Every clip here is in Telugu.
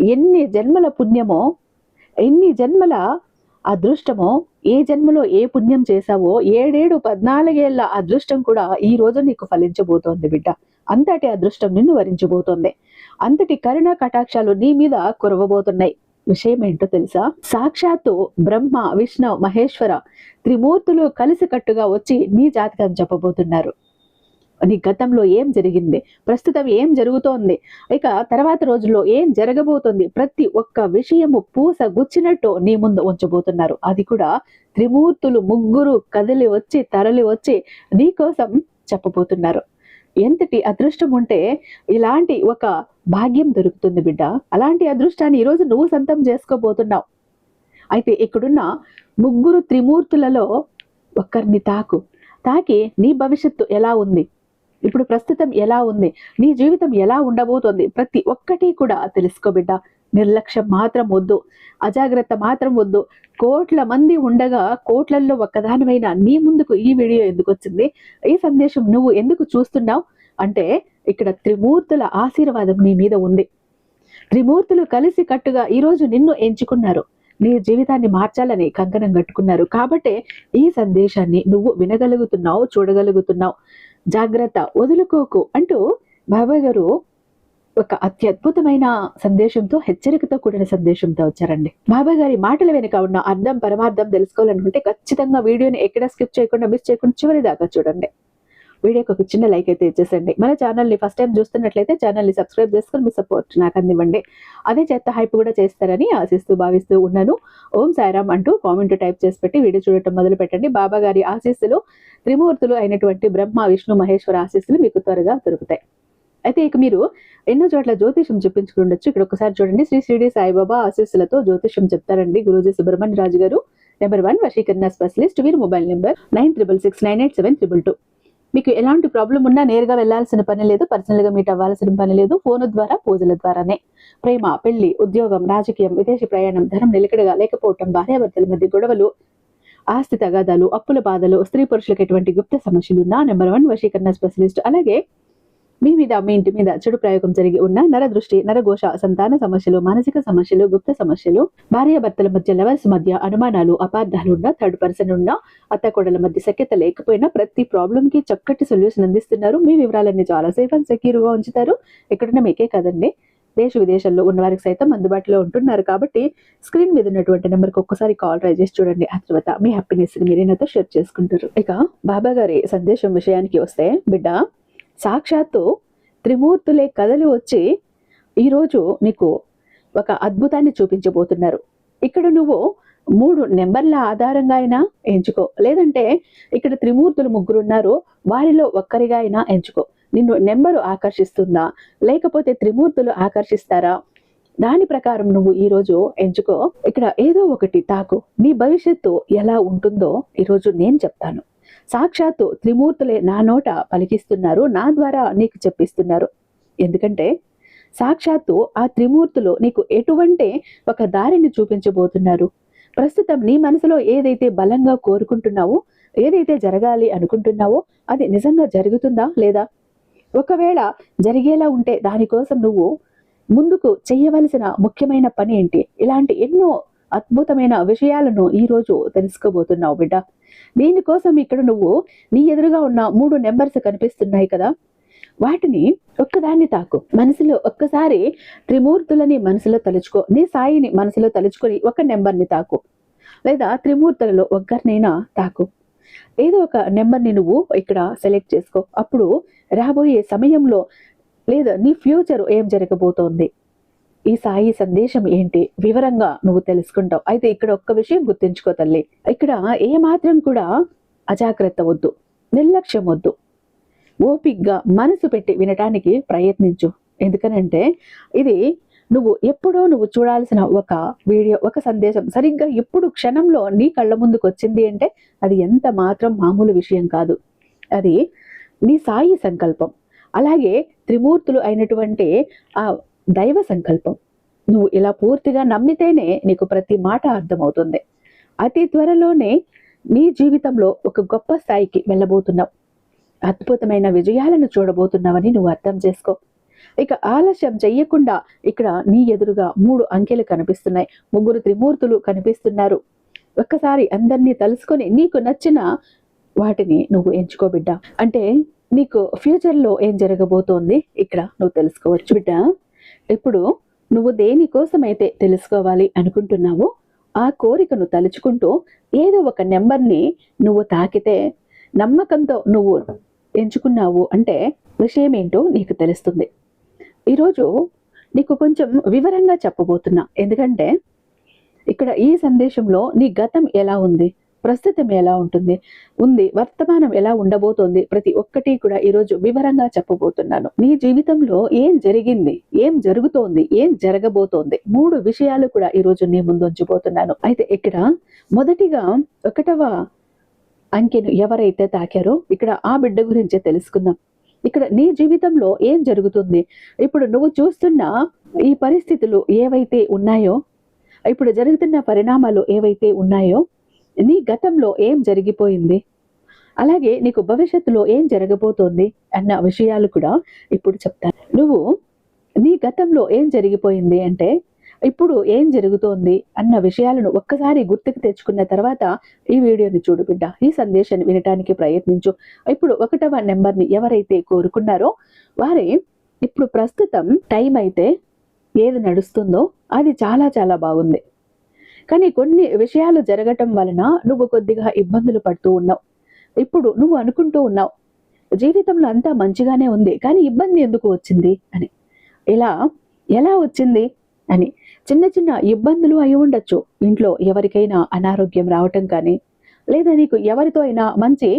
ఎన్ని జన్మల పుణ్యమో ఎన్ని జన్మల అదృష్టమో ఏ జన్మలో ఏ పుణ్యం చేశావో ఏడేడు పద్నాలుగేళ్ళ అదృష్టం కూడా ఈ రోజు నీకు ఫలించబోతోంది బిడ్డ. అంతటి అదృష్టం నిన్ను వరించబోతోంది. అంతటి కరుణ కటాక్షాలు నీ మీద కురవబోతున్నాయి. విషయం ఏంటో తెలుసా? సాక్షాత్తు బ్రహ్మ విష్ణు మహేశ్వర త్రిమూర్తులు కలిసికట్టుగా వచ్చి నీ జాతకం చెప్పబోతున్నారు. నీ గతంలో ఏం జరిగింది? ప్రస్తుతం ఏం జరుగుతోంది? ఇక తర్వాత రోజుల్లో ఏం జరగబోతోంది? ప్రతి ఒక్క విషయము పూస గుచ్చినట్టు నీ ముందు ఉంచబోతున్నారు. అది కూడా త్రిమూర్తులు ముగ్గురు కదిలి వచ్చి తరలి వచ్చి నీ కోసం చెప్పబోతున్నారు. ఎంతటి అదృష్టం ఉంటే ఇలాంటి ఒక భాగ్యం దొరుకుతుంది బిడ్డ. అలాంటి అదృష్టాన్ని ఈరోజు నువ్వు సొంతం చేసుకోబోతున్నావు. అయితే ఇక్కడున్న ముగ్గురు త్రిమూర్తులలో ఒక్కరిని తాకు. తాకి నీ భవిష్యత్తు ఎలా ఉంది? ఇప్పుడు ప్రస్తుతం ఎలా ఉంది? నీ జీవితం ఎలా ఉండబోతోంది? ప్రతి ఒక్కటి కూడా తెలుసుకో బిడ్డ. నిర్లక్ష్యం మాత్రం వద్దు. అజాగ్రత్త మాత్రం వద్దు. కోట్ల మంది ఉండగా కోట్లల్లో ఒక్కదానివైన నీ ముందుకు ఈ వీడియో ఎందుకు వచ్చింది? ఈ సందేశం నువ్వు ఎందుకు చూస్తున్నావు? అంటే ఇక్కడ త్రిమూర్తుల ఆశీర్వాదం నీ మీద ఉంది. త్రిమూర్తులు కలిసి కట్టుగా ఈరోజు నిన్ను ఎంచుకున్నారు. నీ జీవితాన్ని మార్చాలని కంకణం కట్టుకున్నారు. కాబట్టే ఈ సందేశాన్ని నువ్వు వినగలుగుతున్నావు చూడగలుగుతున్నావు. జాగ్రత్త వదులుకోకు అంటూ బాబా గారు ఒక అత్యద్భుతమైన సందేశంతో హెచ్చరికతో కూడిన సందేశంతో వచ్చారండి. బాబా గారి మాటల వెనుక ఉన్న అర్థం పరమార్థం తెలుసుకోవాలనుకుంటే ఖచ్చితంగా వీడియోని ఎక్కడ స్కిప్ చేయకుండా మిస్ చేయకుండా చివరి దాకా చూడండి. వీడియోకి ఒక చిన్న లైక్ అయితే ఇచ్చేసండి మన ఛానల్ని ఫస్ట్ టైం చూస్తున్నట్లయితే ఛానల్ని సబ్స్క్రైబ్ చేసుకొని మీ సపోర్ట్ నాకు అందివ్వండి. అదే చేత హైప్ కూడా చేస్తారని ఆశిస్తూ భావిస్తూ ఉన్నాను. ఓం సాయిరామ్ అంటూ కామెంట్ టైప్ చేసి పెట్టి వీడియో చూడటం మొదలు పెట్టండి. బాబా గారి ఆశీస్సులు త్రిమూర్తులు అయినటువంటి బ్రహ్మ విష్ణు మహేశ్వర ఆశీస్సులు మీకు త్వరగా దొరుకుతాయి. అయితే ఇక మీరు ఎన్నో చోట్ల జ్యోతిషం చెప్పించుకుండొచ్చు ఇక్కడ ఒకసారి చూడండి. శ్రీ శ్రీడి సాయిబాబా ఆశీస్సులతో జ్యోతిషం చెప్తారండి గురూజీ సుబ్రహ్మణ్య రాజు గారు. నెంబర్ వన్ వశీకరణ స్పెషలిస్ట్ వీరి mobile number nine triple six nine eight seven triple two మీకు ఎలాంటి ప్రాబ్లం ఉన్నా నేరుగా వెళ్ళాల్సిన పని లేదు పర్సనల్గా మీట్ అవ్వాల్సిన పని లేదు ఫోన్ ద్వారా పూజల ద్వారానే. ప్రేమ పెళ్ళి ఉద్యోగం రాజకీయం విదేశీ ప్రయాణం ధనం నిలకడగా లేకపోవటం భార్యాభర్తల మధ్య గొడవలు ఆస్తి తగాదాలు అప్పుల బాధలు స్త్రీ పురుషులకు ఎటువంటి గుప్త సమస్యలు నా నెంబర్ వన్ వశీకరణ స్పెషలిస్ట్ అలాగే మీ మీద మీ ఇంటి మీద చెడు ప్రయోగం జరిగి ఉన్న నరదృష్టి నరఘోష సంతాన సమస్యలు మానసిక సమస్యలు గుప్త సమస్యలు భార్య భర్తల మధ్య లవర్స్ మధ్య అనుమానాలు అపార్థాలు ఉన్న థర్డ్ పర్సన్ ఉన్న అత్తకోడల మధ్య సఖ్యత లేకపోయినా ప్రతి ప్రాబ్లం కి చక్కటి సొల్యూషన్ అందిస్తున్నారు. మీ వివరాలన్నీ చాలా సేఫ్ అండ్ సెక్యూర్గా ఉంచుతారు. ఎక్కడున్న మీకే కదండి. దేశ విదేశాల్లో ఉన్న వారికి సైతం అందుబాటులో ఉంటున్నారు కాబట్టి స్క్రీన్ మీద ఉన్నటువంటి నెంబర్కి ఒక్కసారి కాల్ ట్రై చేసి చూడండి. ఆ తర్వాత మీ హ్యాపీనెస్ మీరే నాతో షేర్ చేసుకుంటారు. ఇక బాబా గారి సందేశం విషయానికి వస్తే బిడ్డ సాక్షాత్తు త్రిమూర్తులే కథలు వచ్చి ఈరోజు నీకు ఒక అద్భుతాన్ని చూపించబోతున్నారు. ఇక్కడ నువ్వు మూడు నెంబర్ల ఆధారంగా అయినా ఎంచుకో. లేదంటే ఇక్కడ త్రిమూర్తులు ముగ్గురు ఉన్నారు వారిలో ఒక్కరిగా అయినా ఎంచుకో. నిన్ను నెంబరు ఆకర్షిస్తుందా? లేకపోతే త్రిమూర్తులు ఆకర్షిస్తారా? దాని ప్రకారం నువ్వు ఈరోజు ఎంచుకో. ఇక్కడ ఏదో ఒకటి తాకు. నీ భవిష్యత్తు ఎలా ఉంటుందో ఈరోజు నేను చెప్తాను. సాక్షాత్తు త్రిమూర్తులే నా నోట పలికిస్తున్నారు నా ద్వారా నీకు చెప్పిస్తున్నారు. ఎందుకంటే సాక్షాత్తు ఆ త్రిమూర్తులు నీకు ఎటువంటి ఒక దారిని చూపించబోతున్నారు. ప్రస్తుతం నీ మనసులో ఏదైతే బలంగా కోరుకుంటున్నావో ఏదైతే జరగాలి అనుకుంటున్నావో అది నిజంగా జరుగుతుందా లేదా? ఒకవేళ జరిగేలా ఉంటే దానికోసం నువ్వు ముందుకు చేయవలసిన ముఖ్యమైన పని ఏంటి? ఇలాంటి ఎన్నో అద్భుతమైన విషయాలను ఈ రోజు తెలుసుకోబోతున్నావు బిడ్డ. దీనికోసం ఇక్కడ నువ్వు నీ ఎదురుగా ఉన్న మూడు నెంబర్స్ కనిపిస్తున్నాయి కదా. వాటిని ఒక్కదాన్ని తాకు. మనసులో ఒక్కసారి త్రిమూర్తులని మనసులో తలుచుకో. నీ సాయిని మనసులో తలుచుకొని ఒక నెంబర్ని తాకు. లేదా త్రిమూర్తులలో ఒక్కరినైనా తాకు. ఏదో ఒక నెంబర్ని నువ్వు ఇక్కడ సెలెక్ట్ చేసుకో. అప్పుడు రాబోయే సమయంలో లేదా నీ ఫ్యూచర్ ఏం జరగబోతోంది? ఈ సాయి సందేశం ఏంటి? వివరంగా నువ్వు తెలుసుకుంటావు. అయితే ఇక్కడ ఒక్క విషయం గుర్తుంచుకో తల్లి. ఇక్కడ ఏ మాత్రం కూడా అజాగ్రత్త వద్దు. నిర్లక్ష్యం వద్దు. ఓపిగ్గా మనసు పెట్టి వినటానికి ప్రయత్నించు. ఎందుకనంటే ఇది నువ్వు ఎప్పుడో నువ్వు చూడాల్సిన ఒక వీడియో ఒక సందేశం. సరిగ్గా ఎప్పుడు క్షణంలో నీ కళ్ళ ముందుకు వచ్చింది అంటే అది ఎంత మాత్రం మామూలు విషయం కాదు. అది నీ సాయి సంకల్పం. అలాగే త్రిమూర్తులు అయినటువంటి ఆ దైవ సంకల్పం. నువ్వు ఇలా పూర్తిగా నమ్మితేనే నీకు ప్రతి మాట అర్థమవుతుంది. అతి త్వరలోనే నీ జీవితంలో ఒక గొప్ప స్థాయికి వెళ్ళబోతున్నావు. అద్భుతమైన విజయాలను చూడబోతున్నావని నువ్వు అర్థం చేసుకో. ఇక ఆలస్యం చెయ్యకుండా ఇక్కడ నీ ఎదురుగా మూడు అంకెలు కనిపిస్తున్నాయి. ముగ్గురు త్రిమూర్తులు కనిపిస్తున్నారు. ఒక్కసారి అందరినీ తలుసుకొని నీకు నచ్చిన వాటిని నువ్వు ఎంచుకో బిడ్డ. అంటే నీకు ఫ్యూచర్లో ఏం జరగబోతోంది? ఇక్కడ నువ్వు తెలుసుకోవచ్చు. బిడ్డ ఇప్పుడు నువ్వు దేనికోసమైతే తెలుసుకోవాలి అనుకుంటున్నావో ఆ కోరికను తలుచుకుంటూ ఏదో ఒక నెంబర్ని నువ్వు తాకితే నమ్మకంతో నువ్వు ఎంచుకున్నావు అంటే విషయం ఏంటో నీకు తెలుస్తుంది. ఈరోజు నీకు కొంచెం వివరంగా చెప్పబోతున్నా. ఎందుకంటే ఇక్కడ ఈ సందేశంలో నీ గతం ఎలా ఉంది? ప్రస్తుతం ఎలా ఉంటుంది? ఉంది. వర్తమానం ఎలా ఉండబోతోంది? ప్రతి ఒక్కటి కూడా ఈరోజు వివరంగా చెప్పబోతున్నాను. నీ జీవితంలో ఏం జరిగింది? ఏం జరుగుతోంది? ఏం జరగబోతోంది? మూడు విషయాలు కూడా ఈరోజు నీ ముందుంచబోతున్నాను అయితే ఇక్కడ మొదటిగా ఒకటవ అంకెను ఎవరైతే తాకారో ఇక్కడ ఆ బిడ్డ గురించే తెలుసుకుందాం. ఇక్కడ నీ జీవితంలో ఏం జరుగుతుంది? ఇప్పుడు నువ్వు చూస్తున్న ఈ పరిస్థితులు ఏవైతే ఉన్నాయో ఇప్పుడు జరుగుతున్న పరిణామాలు ఏవైతే ఉన్నాయో నీ గతంలో ఏం జరిగిపోయింది? అలాగే నీకు భవిష్యత్తులో ఏం జరగబోతోంది? అన్న విషయాలు కూడా ఇప్పుడు చెప్తాను. నువ్వు నీ గతంలో ఏం జరిగిపోయింది అంటే ఇప్పుడు ఏం జరుగుతోంది అన్న విషయాలను ఒక్కసారి గుర్తుకు తెచ్చుకున్న తర్వాత ఈ వీడియోని చూడు బిడ్డ. ఈ సందేశాన్ని వినటానికి ప్రయత్నించు. ఇప్పుడు ఒకటవ నెంబర్ని ఎవరైతే కోరుకున్నారో వారే ఇప్పుడు ప్రస్తుతం టైం అయితే ఏది నడుస్తుందో అది చాలా చాలా బాగుంది. కానీ కొన్ని విషయాలు జరగటం వలన నువ్వు కొద్దిగా ఇబ్బందులు పడుతూ ఉన్నావు. ఇప్పుడు నువ్వు అనుకుంటూ ఉన్నావు జీవితంలో అంతా మంచిగానే ఉంది కానీ ఇబ్బంది ఎందుకు వచ్చింది అని. ఇలా ఎలా వచ్చింది అని. చిన్న చిన్న ఇబ్బందులు అయి ఉండొచ్చు. ఇంట్లో ఎవరికైనా అనారోగ్యం రావటం కానీ లేదా నీకు ఎవరితో అయినా మంచి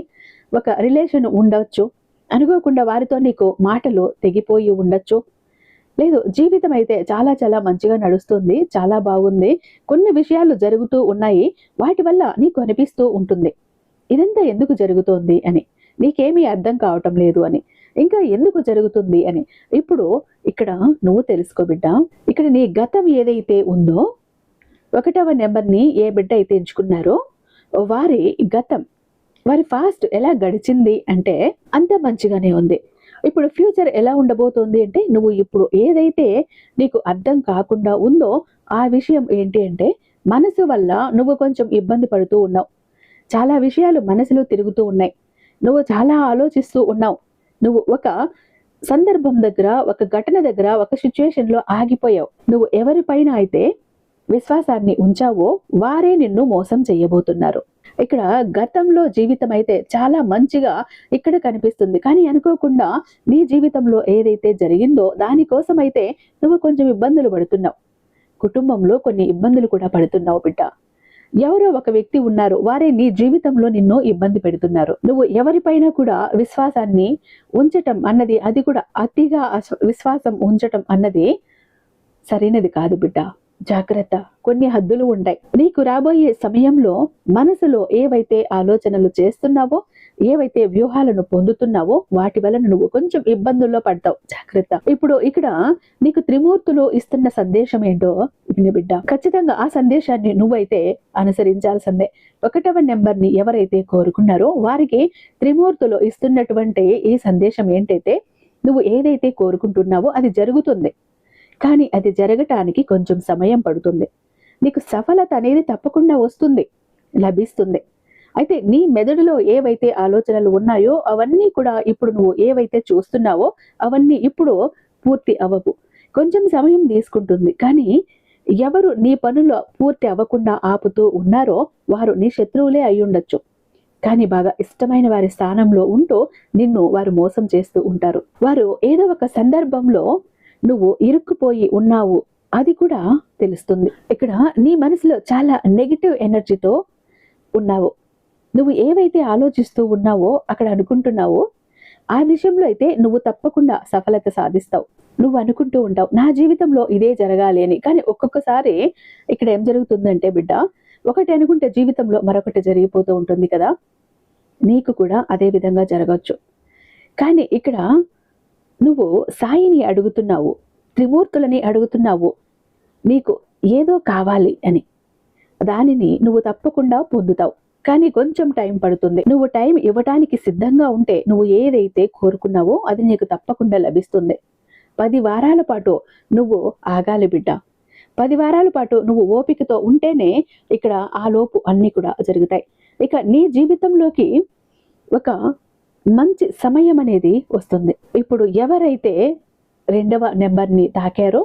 ఒక రిలేషన్ ఉండవచ్చు అనుకోకుండా వారితో నీకు మాటలు తెగిపోయి ఉండొచ్చు. లేదు జీవితం అయితే చాలా చాలా మంచిగా నడుస్తుంది చాలా బాగుంది. కొన్ని విషయాలు జరుగుతూ ఉన్నాయి వాటి వల్ల నీకు అనిపిస్తూ ఉంటుంది. ఇదంతా ఎందుకు జరుగుతోంది అని. నీకేమీ అర్థం కావటం లేదు అని. ఇంకా ఎందుకు జరుగుతుంది అని. ఇప్పుడు ఇక్కడ నువ్వు తెలుసుకో బిడ్డ ఇక్కడ నీ గతం ఏదైతే ఉందో ఒకటవ నెంబర్ని ఏ బిడ్డ అయితే ఎంచుకున్నారో వారి గతం వారి ఫాస్ట్ ఎలా గడిచింది అంటే అంత మంచిగానే ఉంది. ఇప్పుడు ఫ్యూచర్ ఎలా ఉండబోతోంది అంటే నువ్వు ఇప్పుడు ఏదైతే నీకు అర్థం కాకుండా ఉందో ఆ విషయం ఏంటి అంటే మనసు వల్ల నువ్వు కొంచెం ఇబ్బంది పడుతూ ఉన్నావు. చాలా విషయాలు మనసులో తిరుగుతూ ఉన్నాయి. నువ్వు చాలా ఆలోచిస్తూ ఉన్నావు. నువ్వు ఒక సందర్భం దగ్గర ఒక ఘటన దగ్గర ఒక సిచ్యుయేషన్లో ఆగిపోయావు. నువ్వు ఎవరిపైన అయితే విశ్వాసాన్ని ఉంచావో వారే నిన్ను మోసం చేయబోతున్నారు. ఇక్కడ గతంలో జీవితం అయితే చాలా మంచిగా ఇక్కడ కనిపిస్తుంది. కానీ అనుకోకుండా నీ జీవితంలో ఏదైతే జరిగిందో దానికోసం అయితే నువ్వు కొంచెం ఇబ్బందులు పడుతున్నావు. కుటుంబంలో కొన్ని ఇబ్బందులు కూడా పడుతున్నావు బిడ్డ. ఎవరో ఒక వ్యక్తి ఉన్నారు. వారే నీ జీవితంలో నిన్ను ఇబ్బంది పెడుతున్నారు. నువ్వు ఎవరిపైన కూడా విశ్వాసాన్ని ఉంచటం అన్నది అది కూడా అతిగా విశ్వాసం ఉంచటం అన్నది సరైనది కాదు బిడ్డ. జాగ్రత్త. కొన్ని హద్దులు ఉంటాయి. నీకు రాబోయే సమయంలో మనసులో ఏవైతే ఆలోచనలు చేస్తున్నావో ఏవైతే వ్యూహాలను పొందుతున్నావో వాటి వలన నువ్వు కొంచెం ఇబ్బందుల్లో పడతావు. జాగ్రత్త. ఇప్పుడు ఇక్కడ నీకు త్రిమూర్తులు ఇస్తున్న సందేశం ఏంటో విని బిడ్డ. ఖచ్చితంగా ఆ సందేశాన్ని నువ్వైతే అనుసరించాల్సిందే. ఒకటవ నెంబర్ని ఎవరైతే కోరుకున్నారో వారికి త్రిమూర్తులు ఇస్తున్నటువంటి ఈ సందేశం ఏంటైతే నువ్వు ఏదైతే కోరుకుంటున్నావో అది జరుగుతుంది. కానీ అది జరగటానికి కొంచెం సమయం పడుతుంది. నీకు సఫలత అనేది తప్పకుండా వస్తుంది లభిస్తుంది. అయితే నీ మెదడులో ఏవైతే ఆలోచనలు ఉన్నాయో అవన్నీ కూడా ఇప్పుడు నువ్వు ఏవైతే చూస్తున్నావో అవన్నీ ఇప్పుడు పూర్తి అవ్వవు. కొంచెం సమయం తీసుకుంటుంది. కానీ ఎవరు నీ పనులు పూర్తి అవ్వకుండా ఆపుతూ ఉన్నారో వారు నీ శత్రువులే అయ్యుండొచ్చు కానీ బాగా ఇష్టమైన వారి స్థానంలో ఉంటూ నిన్ను వారు మోసం చేస్తూ ఉంటారు. వారు ఏదో ఒక సందర్భంలో నువ్వు ఇరుక్కుపోయి ఉన్నావు. అది కూడా తెలుస్తుంది. ఇక్కడ నీ మనసులో చాలా నెగిటివ్ ఎనర్జీతో ఉన్నావు. నువ్వు ఏవైతే ఆలోచిస్తూ ఉన్నావో అక్కడ అనుకుంటున్నావో ఆ విషయంలో అయితే నువ్వు తప్పకుండా సఫలత సాధిస్తావు. నువ్వు అనుకుంటూ ఉంటావు నా జీవితంలో ఇదే జరగాలి అని. కానీ ఒక్కొక్కసారి ఇక్కడ ఏం జరుగుతుందంటే బిడ్డ ఒకటి అనుకుంటే జీవితంలో మరొకటి జరిగిపోతూ ఉంటుంది కదా. నీకు కూడా అదే విధంగా జరగచ్చు. కానీ ఇక్కడ నువ్వు సాయిని అడుగుతున్నావు త్రిమూర్తులని అడుగుతున్నావు నీకు ఏదో కావాలి అని. దానిని నువ్వు తప్పకుండా పొందుతావు. కానీ కొంచెం టైం పడుతుంది. నువ్వు టైం ఇవ్వటానికి సిద్ధంగా ఉంటే నువ్వు ఏదైతే కోరుకున్నావో అది నీకు తప్పకుండా లభిస్తుంది. పది వారాల పాటు నువ్వు ఆగాలి బిడ్డ. పది వారాల పాటు నువ్వు ఓపికతో ఉంటేనే ఇక్కడ ఆ లోపు అన్నీ కూడా జరుగుతాయి. ఇక నీ జీవితంలోకి ఒక మంచి సమయం అనేది వస్తుంది. ఇప్పుడు ఎవరైతే రెండవ నెంబర్ని తాకారో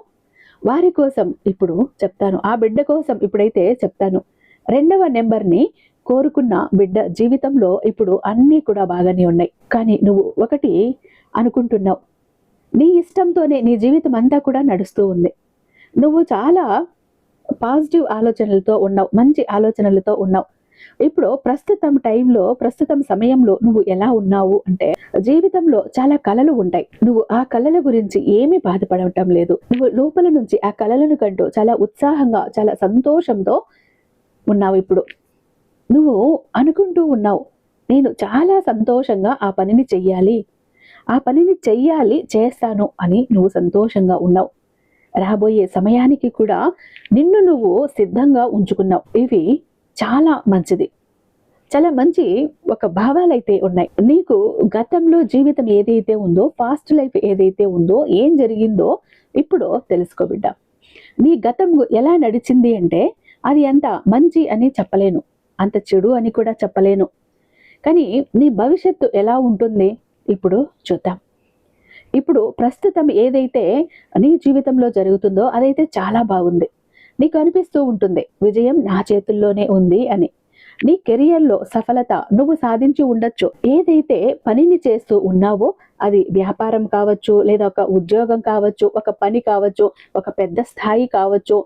వారి కోసం ఇప్పుడు చెప్తాను. ఆ బిడ్డ కోసం ఇప్పుడైతే చెప్తాను. రెండవ నెంబర్ని కోరుకున్న బిడ్డ జీవితంలో ఇప్పుడు అన్నీ కూడా బాగానే ఉన్నాయి. కానీ నువ్వు ఒకటి అనుకుంటున్నావు. నీ ఇష్టంతోనే నీ జీవితం అంతా కూడా నడుస్తూ ఉంది. నువ్వు చాలా పాజిటివ్ ఆలోచనలతో ఉన్నావు మంచి ఆలోచనలతో ఉన్నావు. ఇప్పుడు ప్రస్తుతం టైంలో ప్రస్తుతం సమయంలో నువ్వు ఎలా ఉన్నావు అంటే జీవితంలో చాలా కళలు ఉంటాయి. నువ్వు ఆ కళల గురించి ఏమీ బాధపడటం లేదు. నువ్వు లోపల నుంచి ఆ కళలను కంటూ చాలా ఉత్సాహంగా చాలా సంతోషంతో ఉన్నావు ఇప్పుడు. నువ్వు అనుకుంటూ ఉన్నావు నేను చాలా సంతోషంగా ఆ పనిని చెయ్యాలి. ఆ పనిని చెయ్యాలి చేస్తాను అని నువ్వు సంతోషంగా ఉన్నావు. రాబోయే సమయానికి కూడా నిన్ను నువ్వు సిద్ధంగా ఉంచుకున్నావు. ఇవి చాలా మంచిది. చాలా మంచి ఒక భావాలైతే ఉన్నాయి. నీకు గతంలో జీవితం ఏదైతే ఉందో ఫాస్ట్ లైఫ్ ఏదైతే ఉందో ఏం జరిగిందో ఇప్పుడు తెలుసుకో బిడ్డ. నీ గతం ఎలా నడిచింది అంటే అది అంత మంచి అని చెప్పలేను. అంత చెడు అని కూడా చెప్పలేను. కానీ నీ భవిష్యత్తు ఎలా ఉంటుంది? ఇప్పుడు చూద్దాం. ఇప్పుడు ప్రస్తుతం ఏదైతే నీ జీవితంలో జరుగుతుందో అదైతే చాలా బాగుంది. నీకు అనిపిస్తూ ఉంటుంది విజయం నా చేతుల్లోనే ఉంది అని. నీ కెరియర్లో సఫలత నువ్వు సాధించి ఉండొచ్చు. ఏదైతే పనిని చేస్తూ ఉన్నావో అది వ్యాపారం కావచ్చు లేదా ఒక ఉద్యోగం కావచ్చు ఒక పని కావచ్చు ఒక పెద్ద స్థాయి కావచ్చు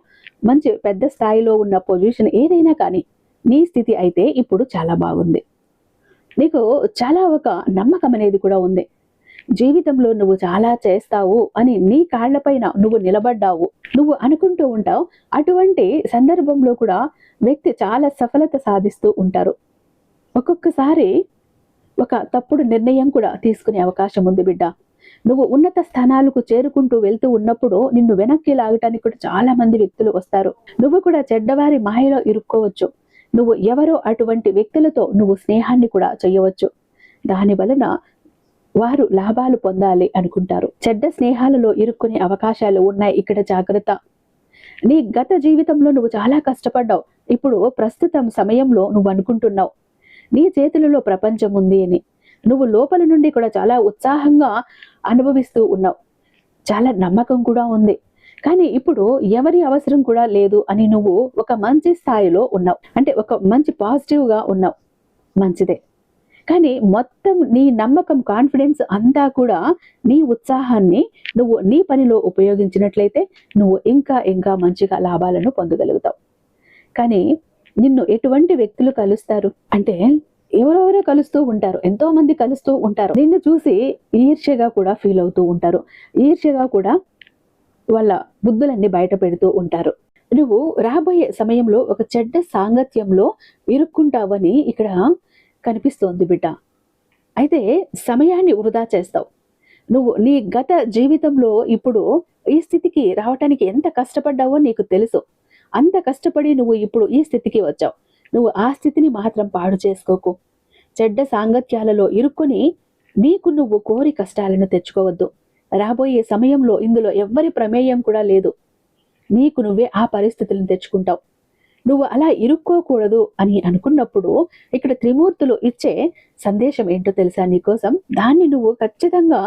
మంచి పెద్ద స్థాయిలో ఉన్న పొజిషన్ ఏదైనా కానీ నీ స్థితి అయితే ఇప్పుడు చాలా బాగుంది. నీకు చాలా ఒక నమ్మకం అనేది కూడా ఉంది. జీవితంలో నువ్వు చాలా చేస్తావు అని నీ కాళ్ళపైన నువ్వు నిలబడ్డావు. నువ్వు అనుకుంటూ ఉంటావు. అటువంటి సందర్భంలో కూడా వ్యక్తి చాలా సఫలత సాధిస్తూ ఉంటారు. ఒక్కొక్కసారి ఒక తప్పుడు నిర్ణయం కూడా తీసుకునే అవకాశం ఉంది బిడ్డ. నువ్వు ఉన్నత స్థానాలకు చేరుకుంటూ వెళ్తూ ఉన్నప్పుడు నిన్ను వెనక్కి లాగటానికి కూడా చాలా మంది వ్యక్తులు వస్తారు. నువ్వు కూడా చెడ్డవారి మాయలో ఇరుక్కోవచ్చు. నువ్వు ఎవరో అటువంటి వ్యక్తులతో నువ్వు స్నేహాన్ని కూడా చేయవచ్చు దాని వలన వారు లాభాలు పొందాలి అనుకుంటారు. చెడ్డ స్నేహాలలో ఇరుక్కునే అవకాశాలు ఉన్నాయి. ఇక్కడ జాగ్రత్త. నీ గత జీవితంలో నువ్వు చాలా కష్టపడ్డావు. ఇప్పుడు ప్రస్తుతం సమయంలో నువ్వు అనుకుంటున్నావు. నీ చేతులలో ప్రపంచం ఉంది అని. నువ్వు లోపల నుండి కూడా చాలా ఉత్సాహంగా అనుభవిస్తూ ఉన్నావు. చాలా నమ్మకం కూడా ఉంది. కానీ ఇప్పుడు ఎవరి అవసరం కూడా లేదు అని నువ్వు ఒక మంచి స్థాయిలో ఉన్నావు. అంటే ఒక మంచి పాజిటివ్గా ఉన్నావు. మంచిదే. కానీ మొత్తం నీ నమ్మకం కాన్ఫిడెన్స్ అంతా కూడా నీ ఉత్సాహాన్ని నువ్వు నీ పనిలో ఉపయోగించినట్లయితే నువ్వు ఇంకా ఇంకా మంచిగా లాభాలను పొందగలుగుతావు. కానీ నిన్ను ఎటువంటి వ్యక్తులు కలుస్తారు? అంటే ఎవరెవరో కలుస్తూ ఉంటారు ఎంతో మంది కలుస్తూ ఉంటారు. నిన్ను చూసి ఈర్ష్యగా కూడా ఫీల్ అవుతూ ఉంటారు. ఈర్ష్యగా కూడా వాళ్ళ బుద్ధులన్నీ బయట పెడుతూ ఉంటారు. నువ్వు రాబోయే సమయంలో ఒక చెడ్డ సాంగత్యంలో ఇరుక్కుంటావని ఇక్కడ కనిపిస్తోంది బిడ్డ. అయితే సమయాన్ని వృధా చేస్తావు. నువ్వు నీ గత జీవితంలో ఇప్పుడు ఈ స్థితికి రావటానికి ఎంత కష్టపడ్డావో నీకు తెలుసు. అంత కష్టపడి నువ్వు ఇప్పుడు ఈ స్థితికి వచ్చావు. నువ్వు ఆ స్థితిని మాత్రం పాడు చేసుకోకు. చెడ్డ సాంగత్యాలలో ఇరుక్కుని నీకు నువ్వు కోరి కష్టాలను తెచ్చుకోవద్దు. రాబోయే సమయంలో ఇందులో ఎవ్వరి ప్రమేయం కూడా లేదు. నీకు నువ్వే ఆ పరిస్థితులను తెచ్చుకుంటావు. నువ్వు అలా ఇరుక్కోకూడదు అని అనుకున్నప్పుడు ఇక్కడ త్రిమూర్తులు ఇచ్చే సందేశం ఏంటో తెలుసా నీకోసం? దాన్ని నువ్వు ఖచ్చితంగా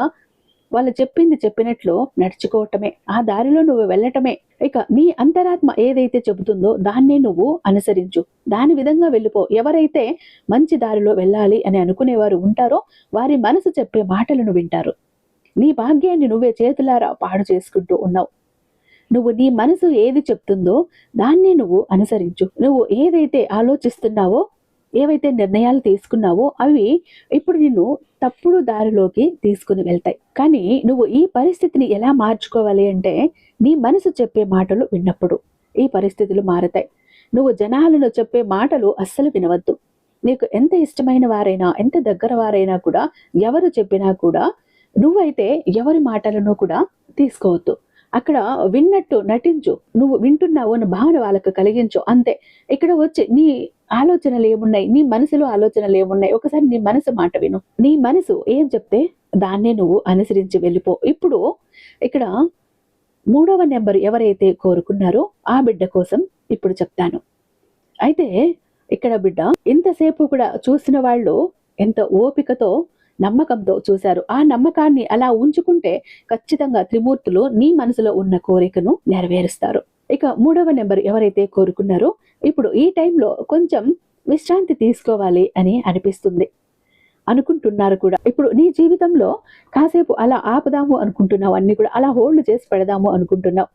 వాళ్ళు చెప్పింది చెప్పినట్లు నడుచుకోవటమే. ఆ దారిలో నువ్వు వెళ్ళటమే. ఇక నీ అంతరాత్మ ఏదైతే చెబుతుందో దాన్నే నువ్వు అనుసరించు. దాని విధంగా వెళ్ళిపో. ఎవరైతే మంచి దారిలో వెళ్ళాలి అని అనుకునేవారు ఉంటారో వారి మనసు చెప్పే మాటలను వింటారు. నీ భాగ్యాన్ని నువ్వే చేతులారా పాడు చేసుకుంటూ ఉన్నావు. నువ్వు నీ మనసు ఏది చెప్తుందో దాన్నే నువ్వు అనుసరించు. నువ్వు ఏదైతే ఆలోచిస్తున్నావో ఏవైతే నిర్ణయాలు తీసుకున్నావో అవి ఇప్పుడు నిన్ను తప్పుడు దారిలోకి తీసుకుని వెళ్తాయి. కానీ నువ్వు ఈ పరిస్థితిని ఎలా మార్చుకోవాలి అంటే నీ మనసు చెప్పే మాటలు విన్నప్పుడు ఈ పరిస్థితులు మారతాయి. నువ్వు జనాలను చెప్పే మాటలు అస్సలు వినవద్దు. నీకు ఎంత ఇష్టమైన వారైనా ఎంత దగ్గర వారైనా కూడా ఎవరు చెప్పినా కూడా నువ్వైతే ఎవరి మాటలను కూడా తీసుకోవద్దు. అక్కడ విన్నట్టు నటించు. నువ్వు వింటున్నావు అన్న భావన వాళ్ళకు కలిగించు. అంతే. ఇక్కడ వచ్చి నీ ఆలోచనలు ఏమున్నాయి? నీ మనసులో ఆలోచనలు ఏమున్నాయి? ఒకసారి నీ మనసు మాట విను. నీ మనసు ఏం చెప్తే దాన్నే నువ్వు అనుసరించి వెళ్ళిపో. ఇప్పుడు ఇక్కడ మూడవ నెంబర్ ఎవరైతే కోరుకున్నారో ఆ బిడ్డ కోసం ఇప్పుడు చెప్తాను. అయితే ఇక్కడ బిడ్డ ఇంతసేపు కూడా చూసిన వాళ్ళు ఎంత ఓపికతో నమ్మకంతో చూశారు. ఆ నమ్మకాన్ని అలా ఉంచుకుంటే ఖచ్చితంగా త్రిమూర్తులు నీ మనసులో ఉన్న కోరికను నెరవేరుస్తారు. ఇక మూడవ నెంబర్ ఎవరైతే కోరుకున్నారో ఇప్పుడు ఈ టైంలో కొంచెం విశ్రాంతి తీసుకోవాలి అని అనిపిస్తుంది. అనుకుంటున్నారు కూడా. ఇప్పుడు నీ జీవితంలో కాసేపు అలా ఆపుదాము అనుకుంటున్నావు అన్ని కూడా అలా హోల్డ్ చేసి పెడదాము అనుకుంటున్నావు.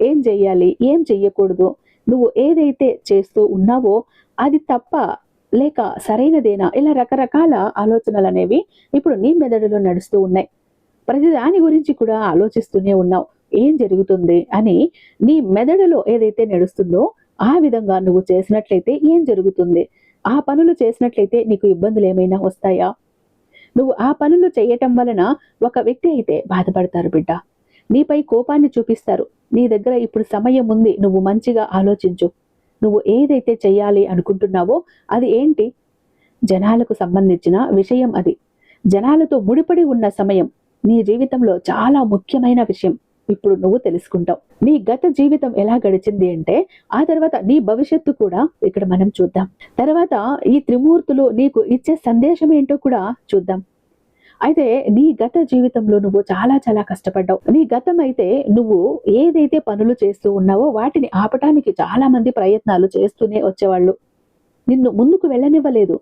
ఏం చెయ్యాలి? ఏం చెయ్యకూడదు? నువ్వు ఏదైతే చేస్తూ ఉన్నావో అది తప్ప లేక సరైనదేనా? ఇలా రకరకాల ఆలోచనలు అనేవి ఇప్పుడు నీ మెదడులో నడుస్తూ ఉన్నాయి. ప్రతి దాని గురించి కూడా ఆలోచిస్తూనే ఉన్నావు. ఏం జరుగుతుంది అని నీ మెదడులో ఏదైతే నడుస్తుందో ఆ విధంగా నువ్వు చేసినట్లయితే ఏం జరుగుతుంది? ఆ పనులు చేసినట్లయితే నీకు ఇబ్బందులు ఏమైనా వస్తాయా? నువ్వు ఆ పనులు చేయటం వలన ఒక వ్యక్తి అయితే బాధపడతారు బిడ్డ. నీపై కోపాన్ని చూపిస్తారు. నీ దగ్గర ఇప్పుడు సమయం ఉంది. నువ్వు మంచిగా ఆలోచించు. నువ్వు ఏదైతే చెయ్యాలి అనుకుంటున్నావో అది ఏంటి? జనాలకు సంబంధించిన విషయం అది. జనాలతో ముడిపడి ఉన్న సమయం నీ జీవితంలో చాలా ముఖ్యమైన విషయం. ఇప్పుడు నువ్వు తెలుసుకుంటావు. నీ గత జీవితం ఎలా గడిచింది అంటే ఆ తర్వాత నీ భవిష్యత్తు కూడా ఇక్కడ మనం చూద్దాం. తర్వాత ఈ త్రిమూర్తులు నీకు ఇచ్చే సందేశం ఏంటో కూడా చూద్దాం. అయితే నీ గత జీవితంలో నువ్వు చాలా చాలా కష్టపడ్డావు. నీ గతం అయితే నువ్వు ఏదైతే పనులు చేస్తూ ఉన్నావో వాటిని ఆపటానికి చాలా మంది ప్రయత్నాలు చేస్తూనే వచ్చేవాళ్ళు. నిన్ను ముందుకు వెళ్ళనివ్వలేదు.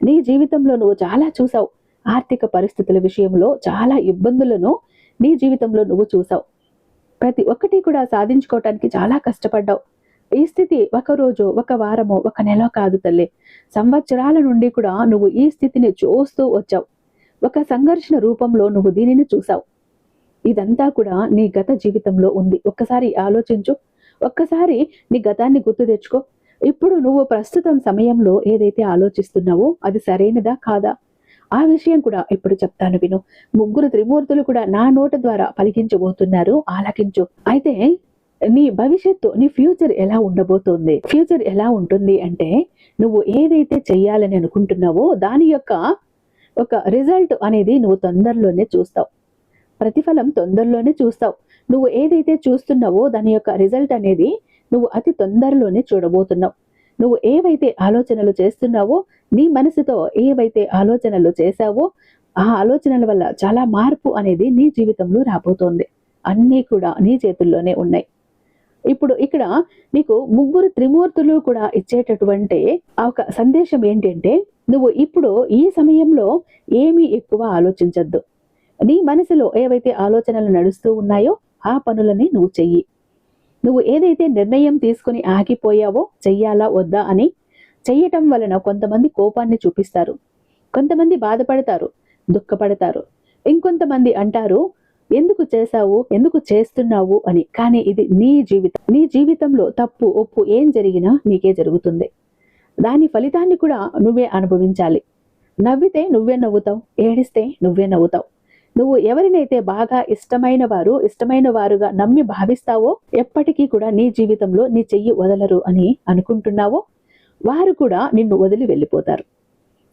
నీ జీవితంలో నువ్వు చాలా చూసావు. ఆర్థిక పరిస్థితుల విషయంలో చాలా ఇబ్బందులను నీ జీవితంలో నువ్వు చూసావు. ప్రతి ఒక్కటి కూడా సాధించుకోవటానికి చాలా కష్టపడ్డావు. ఈ స్థితి ఒక రోజు ఒక వారము ఒక నెల కాదు తల్లి. సంవత్సరాల నుండి కూడా నువ్వు ఈ స్థితిని చూస్తూ వచ్చావు. ఒక సంఘర్షణ రూపంలో నువ్వు దీనిని చూసావు ఇదంతా కూడా నీ గత జీవితంలో ఉంది. ఒక్కసారి ఆలోచించు. ఒక్కసారి నీ గతాన్ని గుర్తు తెచ్చుకో. ఇప్పుడు నువ్వు ప్రస్తుతం సమయంలో ఏదైతే ఆలోచిస్తున్నావో అది సరైనదా కాదా? ఆ విషయం కూడా ఇప్పుడు చెప్తాను విను. ముగ్గురు త్రిమూర్తులు కూడా నా నోట ద్వారా పలికించబోతున్నారు. ఆలకించు. అయితే నీ భవిష్యత్తు నీ ఫ్యూచర్ ఎలా ఉండబోతోంది? ఫ్యూచర్ ఎలా ఉంటుంది అంటే నువ్వు ఏదైతే చెయ్యాలని అనుకుంటున్నావో దాని యొక్క ఒక రిజల్ట్ అనేది నువ్వు తొందరలోనే చూస్తావు. ప్రతిఫలం తొందరలోనే చూస్తావు. నువ్వు ఏదైతే చూస్తున్నావో దాని యొక్క రిజల్ట్ అనేది నువ్వు అతి తొందరలోనే చూడబోతున్నావు. నువ్వు ఏవైతే ఆలోచనలు చేస్తున్నావో నీ మనసుతో ఏవైతే ఆలోచనలు చేశావో ఆ ఆలోచనల వల్ల చాలా మార్పు అనేది నీ జీవితంలో రాబోతోంది. అన్నీ కూడా నీ చేతుల్లోనే ఉన్నాయి. ఇప్పుడు ఇక్కడ నీకు ముగ్గురు త్రిమూర్తులు కూడా ఇచ్చేటటువంటి ఆ ఒక సందేశం ఏంటంటే నువ్వు ఇప్పుడు ఈ సమయంలో ఏమీ ఎక్కువ ఆలోచించద్దు. నీ మనసులో ఏవైతే ఆలోచనలు నడుస్తూ ఉన్నాయో ఆ పనులని నువ్వు చెయ్యి. నువ్వు ఏదైతే నిర్ణయం తీసుకుని ఆగిపోయావో చెయ్యాలా వద్దా అని చెయ్యటం వలన కొంతమంది కోపాన్ని చూపిస్తారు. కొంతమంది బాధపడతారు దుఃఖపడతారు. ఇంకొంతమంది అంటారు ఎందుకు చేశావు? ఎందుకు చేస్తున్నావు? అని. కానీ ఇది నీ జీవితం. నీ జీవితంలో తప్పు ఒప్పు ఏం జరిగినా నీకే జరుగుతుంది. దాని ఫలితాన్ని కూడా నువ్వే అనుభవించాలి. నవ్వితే నువ్వే నవ్వుతావు. ఏడిస్తే నువ్వే నవ్వుతావు. నువ్వు ఎవరినైతే బాగా ఇష్టమైన వారు ఇష్టమైన వారుగా నమ్మి భావిస్తావో ఎప్పటికీ కూడా నీ జీవితంలో నీ చెయ్యి వదలరు అని అనుకుంటున్నావో వారు కూడా నిన్ను వదిలి వెళ్ళిపోతారు.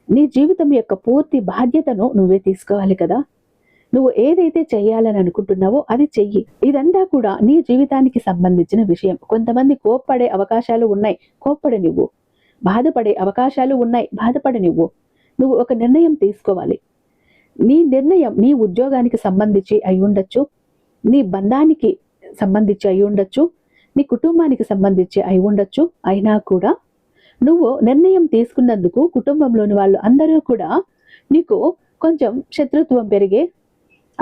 నీ జీవితం యొక్క పూర్తి బాధ్యతను నువ్వే తీసుకోవాలి కదా? నువ్వు ఏదైతే చేయాలని అనుకుంటున్నావో అది చెయ్యి. ఇదంతా కూడా నీ జీవితానికి సంబంధించిన విషయం. కొంతమంది కోప్పడే అవకాశాలు ఉన్నాయి. కోప్పడ నువ్వు. బాధపడే అవకాశాలు ఉన్నాయి. బాధపడ నువ్వు. నువ్వు ఒక నిర్ణయం తీసుకోవాలి. నీ నిర్ణయం నీ ఉద్యోగానికి సంబంధించి అయి ఉండొచ్చు. నీ బంధానికి సంబంధించి అయి ఉండొచ్చు. నీ కుటుంబానికి సంబంధించి అయి ఉండొచ్చు. అయినా కూడా నువ్వు నిర్ణయం తీసుకున్నందుకు కుటుంబంలోని వాళ్ళు అందరూ కూడా నీకు కొంచెం శత్రుత్వం పెరిగే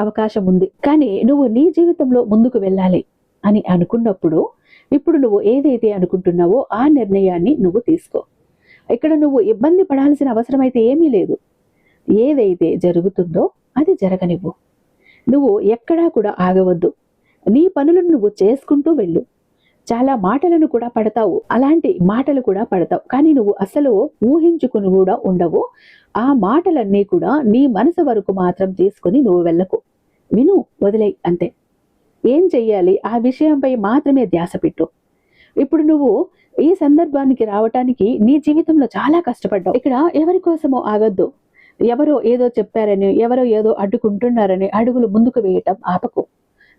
అవకాశం ఉంది. కానీ నువ్వు నీ జీవితంలో ముందుకు వెళ్ళాలి అని అనుకున్నప్పుడు ఇప్పుడు నువ్వు ఏదైతే అనుకుంటున్నావో ఆ నిర్ణయాన్ని నువ్వు తీసుకో. ఇక్కడ నువ్వు ఇబ్బంది పడాల్సిన అవసరం అయితే ఏమీ లేదు. ఏదైతే జరుగుతుందో అది జరగనివ్వు. నువ్వు ఎక్కడా కూడా ఆగవద్దు. నీ పనులను నువ్వు చేసుకుంటూ వెళ్ళు. చాలా మాటలను కూడా పడతావు. అలాంటి మాటలు కూడా పడతావు. కానీ నువ్వు అసలు ఊహించుకుని కూడా ఉండవు. ఆ మాటలన్నీ కూడా నీ మనసు వరకు మాత్రం తీసుకొని నువ్వు వెళ్ళకు. విను వదిలే అంతే. ఏం చెయ్యాలి? ఆ విషయంపై మాత్రమే ధ్యాస పెట్టు. ఇప్పుడు నువ్వు ఈ సందర్భానికి రావటానికి నీ జీవితంలో చాలా కష్టపడ్డావు. ఇక్కడ ఎవరి కోసమో ఆగద్దు. ఎవరో ఏదో చెప్పారని ఎవరో ఏదో అడ్డుకుంటున్నారని అడుగులు ముందుకు వేయటం ఆపకు.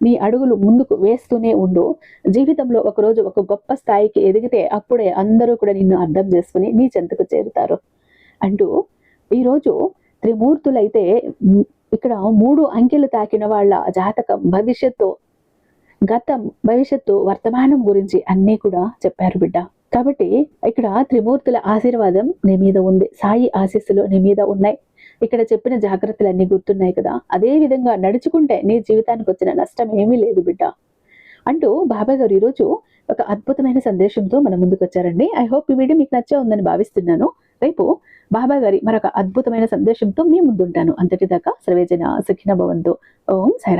నీ అడుగులు ముందుకు వేస్తూనే ఉండు. జీవితంలో ఒకరోజు ఒక గొప్ప స్థాయికి ఎదిగితే అప్పుడే అందరూ కూడా నిన్ను అర్థం చేసుకుని నీ చెంతకు చేరుతారు. అంటూ ఈరోజు త్రిమూర్తులైతే ఇక్కడ మూడు అంకెలు తాకిన వాళ్ళ జాతకం భవిష్యత్తు గతం భవిష్యత్తు వర్తమానం గురించి అన్నీ కూడా చెప్పారు బిడ్డ. కాబట్టి ఇక్కడ త్రిమూర్తుల ఆశీర్వాదం నీ మీద ఉంది. సాయి ఆశీస్సులు నీ మీద ఉన్నాయి. ఇక్కడ చెప్పిన జాగ్రత్తలన్నీ గుర్తున్నాయి కదా. అదే విధంగా నడుచుకుంటే నీ జీవితానికి వచ్చిన నష్టం ఏమీ లేదు బిడ్డ. అంటూ బాబాయ్ గారు ఈరోజు ఒక అద్భుతమైన సందేశంతో మన ముందుకు వచ్చారండి. ఐ హోప్ ఈ వీడియో మీకు నచ్చే ఉందని భావిస్తున్నాను. రేపు బాబా గారి మరొక అద్భుతమైన సందేశంతో మీ ముందుంటాను. అంతటిదాకా సర్వేజన సుఖిన భవంతు. ఓం సైరా